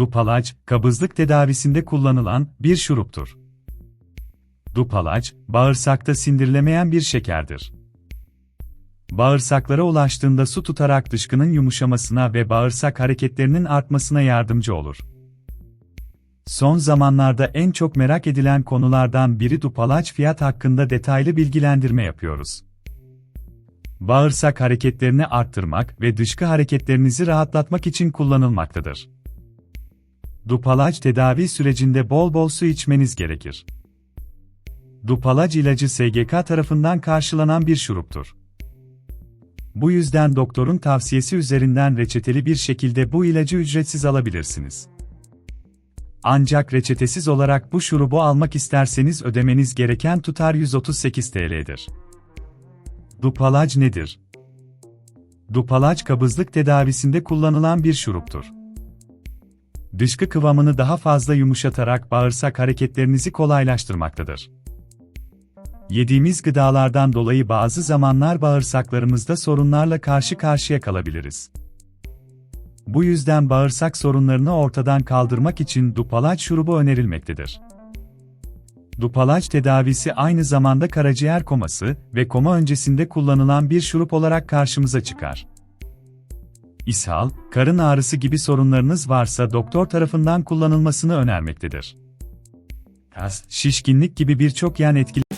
Dupalac, kabızlık tedavisinde kullanılan bir şuruptur. Dupalac, bağırsakta sindirilemeyen bir şekerdir. Bağırsaklara ulaştığında su tutarak dışkının yumuşamasına ve bağırsak hareketlerinin artmasına yardımcı olur. Son zamanlarda en çok merak edilen konulardan biri Dupalac fiyat hakkında detaylı bilgilendirme yapıyoruz. Bağırsak hareketlerini arttırmak ve dışkı hareketlerinizi rahatlatmak için kullanılmaktadır. Dupalac tedavi sürecinde bol bol su içmeniz gerekir. Dupalac ilacı SGK tarafından karşılanan bir şuruptur. Bu yüzden doktorun tavsiyesi üzerinden reçeteli bir şekilde bu ilacı ücretsiz alabilirsiniz. Ancak reçetesiz olarak bu şurubu almak isterseniz ödemeniz gereken tutar 138 TL'dir. Dupalac nedir? Dupalac kabızlık tedavisinde kullanılan bir şuruptur. Dışkı kıvamını daha fazla yumuşatarak bağırsak hareketlerinizi kolaylaştırmaktadır. Yediğimiz gıdalardan dolayı bazı zamanlar bağırsaklarımızda sorunlarla karşı karşıya kalabiliriz. Bu yüzden bağırsak sorunlarını ortadan kaldırmak için Dupalac şurubu önerilmektedir. Dupalac tedavisi aynı zamanda karaciğer koması ve koma öncesinde kullanılan bir şurup olarak karşımıza çıkar. İshal, karın ağrısı gibi sorunlarınız varsa doktor tarafından kullanılmasını önermektedir. Kas, şişkinlik gibi birçok yan etkili